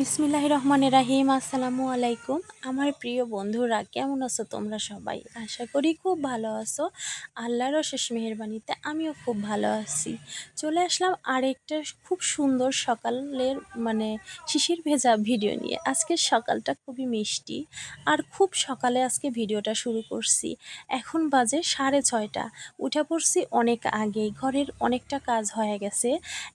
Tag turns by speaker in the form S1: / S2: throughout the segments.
S1: বিসমিল্লাহ রহমানের রাহিম আসসালামু আলাইকুম আমার প্রিয় বন্ধুরা, কেমন আছো তোমরা সবাই? আশা করি খুব ভালো আছো। আল্লাহর অশেষ মেহরবানিতে আমিও খুব ভালো আছি। চলে আসলাম আরেকটা খুব সুন্দর সকালের মানে শিশির ভেজা ভিডিও নিয়ে। আজকের সকালটা খুবই মিষ্টি আর খুব সকালে আজকে ভিডিওটা শুরু করছি। এখন বাজে সাড়ে ছয়টা। উঠে পড়ছি অনেক আগেই ঘরের অনেকটা কাজ হয়ে গেছে।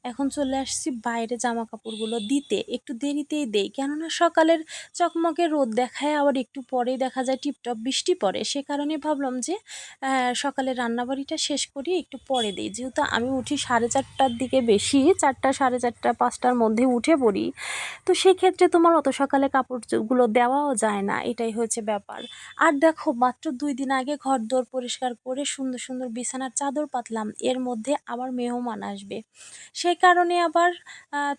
S1: এখন চলে আসছি বাইরে জামা কাপড়গুলো দিতে। একটু দেরিতেই দেই। কেননা সকালের চকমকে রোদ দেখায়, আবার একটু পরেই দেখা যায় টিপটপ বৃষ্টি পড়ে। সে কারণে ভাবলাম যে সকালে রান্নাবাড়িটা শেষ করি, একটু পরে দিই। যেহেতু আমি উঠি সাড়ে চারটার দিকে বেশি, চারটা, সাড়ে চারটা, পাঁচটার মধ্যে উঠে পড়ি। তো সেই ক্ষেত্রে তোমার অত সকালে কাপড়গুলো দেওয়াও যায় না, এটাই হচ্ছে ব্যাপার। আর দেখো, মাত্র দুই দিন আগে ঘর দোর পরিষ্কার করে সুন্দর সুন্দর বিছানার চাদর পাতলাম, এর মধ্যে আবার মেহমান আসবে। সেই কারণে আবার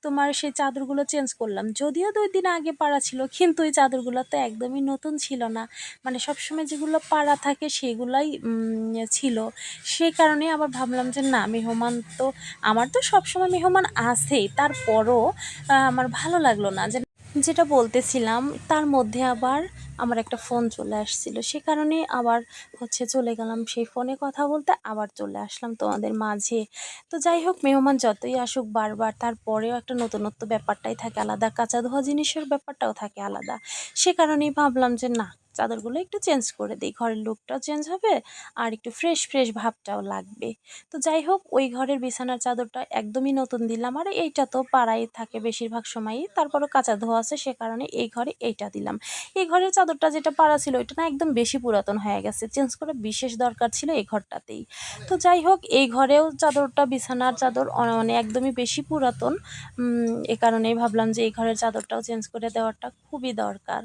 S1: তোমার সেই চাদরগুলো চেঞ্জ করলাম। যদিও দুই দিন আগে পাড়া ছিল, কিন্তু ওই চাদরগুলো তো একদমই নতুন ছিল না। মানে সবসময় যেগুলো পাড়া থাকে সেগুলাই ছিল। সেই কারণে আবার ভাবলাম যে না, মেহমান তো, আমার তো সবসময় মেহমান আছেই। তারপরও আমার ভালো লাগল না যে যেটা বলতেছিলাম, তার মধ্যে আবার আমার একটা ফোন চলে আসছিল। সে কারণে আবার হচ্ছে চলে গেলাম সেই ফোনে কথা বলতে, আবার চলে আসলাম তোমাদের মাঝে। তো যাই হোক, মেহমান যতই আসুক বারবার, তারপরেও একটা নতুনত্ব ব্যাপারটাই থাকে আলাদা, কাঁচা ধোয়া জিনিসের ব্যাপারটাও থাকে আলাদা। সে কারণেই ভাবলাম যে না চাদরগুলো একটু চেঞ্জ করে দিই। ঘরের লুকটাও চেঞ্জ হবে আর একটু ফ্রেশ ফ্রেশ ভাবটাও লাগবে। তো যাই হোক, ওই ঘরের বিছানার চাদরটা একদমই নতুন দিলাম। আর এইটা তো পাড়াই থাকে বেশিরভাগ সময়ই। তারপরও কাঁচা ধোয়া আছে, সে কারণে এই ঘরে এইটা দিলাম। এই ঘরের চাদরটা যেটা পাড়া ছিল, ওইটা না একদম বেশি পুরাতন হয়ে গেছে। চেঞ্জ করে বিশেষ দরকার ছিল এই ঘরটাতেই। তো যাই হোক, এই ঘরেও চাদরটা, বিছানার চাদর মানে একদমই বেশি পুরাতন। এ কারণেই ভাবলাম যে এই ঘরের চাদরটাও চেঞ্জ করে দেওয়াটা খুবই দরকার।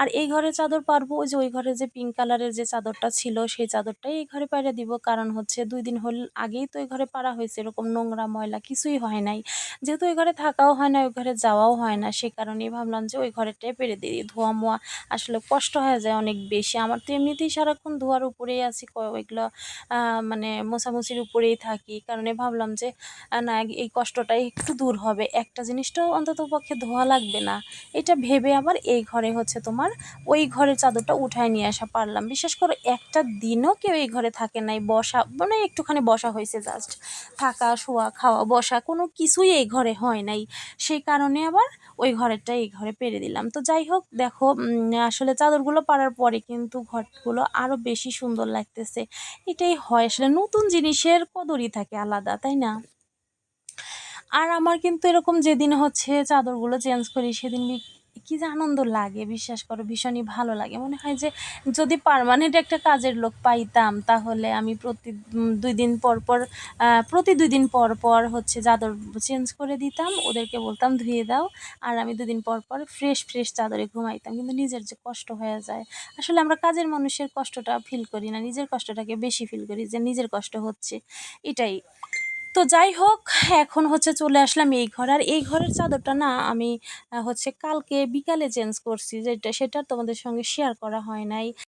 S1: আর এই ঘরের চাদর পারব ওই যে ওই ঘরে যে পিঙ্ক কালারের যে চাদরটা ছিল, সেই চাদরটাই এই ঘরে পাড়ে দিব। কারণ হচ্ছে দুই দিন হল আগেই তো ওই ঘরে পাড়া হয়েছে, এরকম নোংরা ময়লা কিছুই হয় নাই। যেহেতু ওই ঘরে থাকাও হয় না, ওই ঘরে যাওয়াও হয় না, সে কারণেই ভাবলাম যে ওই ঘরেরটাই পেরে দিই। ধোয়া মোয়া আসলে কষ্ট হয়ে যায় অনেক বেশি। আমার তো এমনিতেই সারাক্ষণ ধোয়ার উপরেই আছি ওইগুলো মানে মোছামুছির উপরেই থাকি। কারণে ভাবলাম যে না, এই কষ্টটাই একটু দূর হবে। একটা জিনিসটাও অন্তত পক্ষে ধোয়া লাগবে না। এটা ভেবে আবার এই ঘরে হচ্ছে তোমার ওই ঘরের চাদরটা উঠায় নিয়ে আসা পারলাম। বিশেষ করে একটা দিনও কেউ এই ঘরে থাকে নাই, বসা মানে একটুখানি বসা হয়েছে জাস্ট থাকা, শোয়া, খাওয়া, বসা, কোনো কিছুই এই ঘরে হয় নাই। সেই কারণে আবার ওই ঘরেরটা এই ঘরে পেরে দিলাম। তো যাই হোক, দেখো আসলে চাদরগুলো পাড়ার পরে কিন্তু ঘরগুলো আরও বেশি সুন্দর লাগতেছে। এটাই হয়, আসলে নতুন জিনিসের কদরই থাকে আলাদা, তাই না? আর আমার কিন্তু এরকম যেদিন হচ্ছে চাদরগুলো চেঞ্জ করি, সেদিন কি যে আনন্দ লাগে, বিশ্বাস করো, ভীষণই ভালো লাগে। মনে হয় যে যদি পারমানেন্ট একটা কাজের লোক পাইতাম, তাহলে আমি প্রতি দুই দিন পর পর প্রতি দুই দিন পর পর হচ্ছে চাদর চেঞ্জ করে দিতাম, ওদেরকে বলতাম, ধুয়ে দাও। আর আমি দুদিন পর পর ফ্রেশ ফ্রেশ চাদরে ঘুমাইতাম। কিন্তু নিজের যে কষ্ট হয়ে যায়, আসলে আমরা কাজের মানুষের কষ্টটা ফিল করি না, নিজের কষ্টটাকে বেশি ফিল করি যে নিজের কষ্ট হচ্ছে। এটাই। তো যাই হোক, এখন হচ্ছে চলে আসলাম এই ঘর। আর এই ঘরের চাদরটা না আমি হচ্ছে কালকে বিকালে চেঞ্জ করছি। যেটা, সেটা তোমাদের সঙ্গে শেয়ার করা হয় নাই।